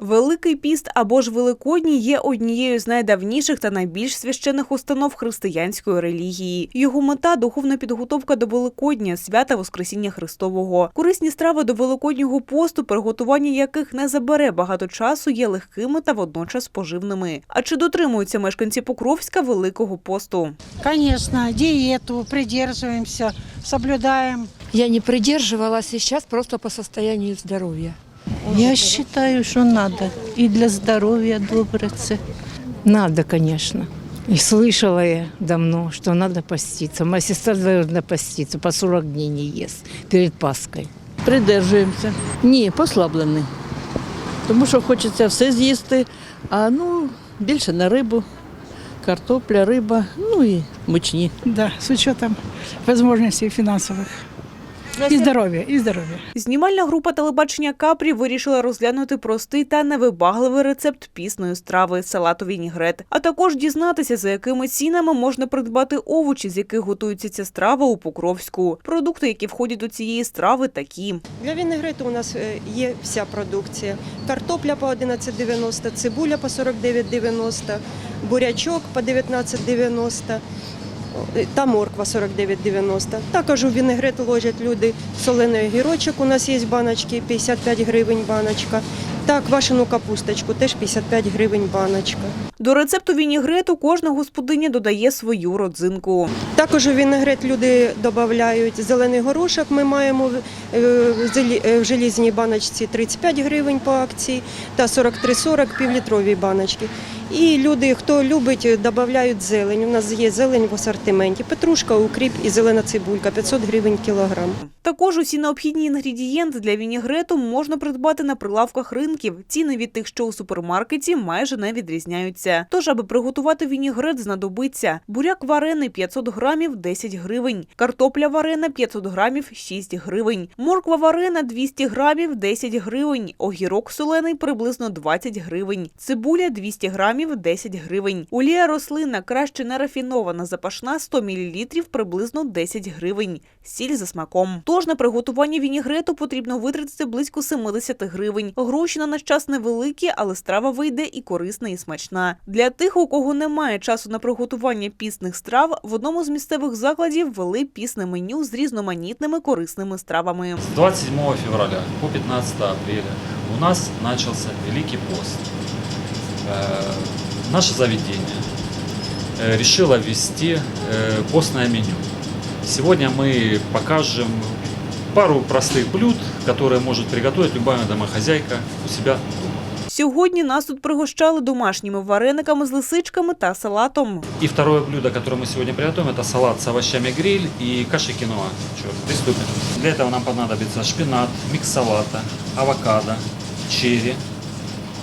Великий піст або ж Великодній є однією з найдавніших та найбільш священних установ християнської релігії. Його мета духовна підготовка до Великодня, свята Воскресіння Христового. Корисні страви до Великоднього посту, приготування яких не забере багато часу, є легкими та водночас поживними. А чи дотримуються мешканці Покровська Великого посту? Конечно, диету придерживаемся, соблюдаем. Я не придерживалась, сейчас просто по состоянию здоровья. Я считаю, що надо. І для здоров'я добре це. Надо, конечно. И слышала я давно, что надо поститься. Моя сестра должна поститься, по 40 дней не ест перед Пасхой. Придержуємося. Ні, послаблений. Тому що хочеться все з'їсти, а ну, більше на рибу, картопля, риба, ну і мучні. Да, с учетом возможностей финансовых. И здоровья, и здоровья. Знімальна група телебачення Капрі вирішила розглянути простий та невибагливий рецепт пісної страви салату вінігрет, а також дізнатися, за якими цінами можна придбати овочі, з яких готується ця страва у Покровську. Продукти, які входять до цієї страви, такі. Для вінегрету у нас е, є вся продукція. Картопля по 11,90, цибуля по 49,90, бурячок по 19,90 е, та морква 49,90. Також у вінегрет ложать люди солений огірочок, у нас є баночки, 55 гривень баночка. Та квашену капусточку, теж 55 гривень баночка. До рецепту вінігрету кожна господиня додає свою родзинку. Також у вінегрет люди додають зелений горошок. Ми маємо в- е, е, в желізній баночці 35 гривень по акції та 43,40 півлітрові баночки. І люди, хто любить, додають зелень. У нас є зелень в асортименті. Петрушка, укріп і зелена цибулька 500 гривень кілограм. Також усі необхідні інгредієнти для вінігрету можна придбати на прилавках ринків. Ціни від тих, що у супермаркеті, майже не відрізняються. Тож, аби приготувати вінігрет, знадобиться буряк варений 500 грамів 10 гривень, картопля варена 500 грамів 6 гривень, морква варена 200 грамів 10 гривень, огірок солений приблизно 20 гривень, цибуля 200 грамів 10 гривень, олія рослинна краще не рафінована запашна 100 мл приблизно 10 гривень, сіль за смаком. Тож на приготування вінігрету потрібно витратити близько 70 гривень. Гроші на наш час невеликі, але страва вийде і корисна, і смачна. Для тих, у кого немає часу на приготування пісних страв, в одному з місцевих закладів ввели пісне меню з різноманітними корисними стравами. С 27 февраля по 15 апреля у нас начался Великий пост. Э, Наше заведение э, решило ввести э, постное меню. Сегодня мы покажем пару простых блюд, которые может приготовить любая домохозяйка у себя дома. Сьогодні нас тут пригощали домашніми варениками з лисичками та салатом. И второе блюдо, которое мы сегодня приготовим, это салат с овощами гриль и кашей киноа. Чё, приступим. Для этого нам понадобится шпинат, микс салата, авокадо, черри,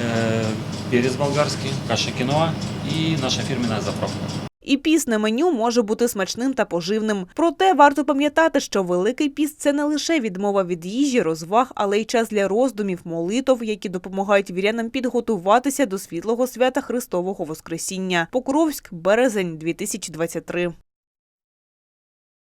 э, перец болгарский, каша киноа и наша фирменная заправка. І пісне меню може бути смачним та поживним. Проте варто пам'ятати, що великий піст це не лише відмова від їжі, розваг, але й час для роздумів, молитов, які допомагають вірянам підготуватися до світлого свята Христового Воскресіння. Покровськ, березень, 2023.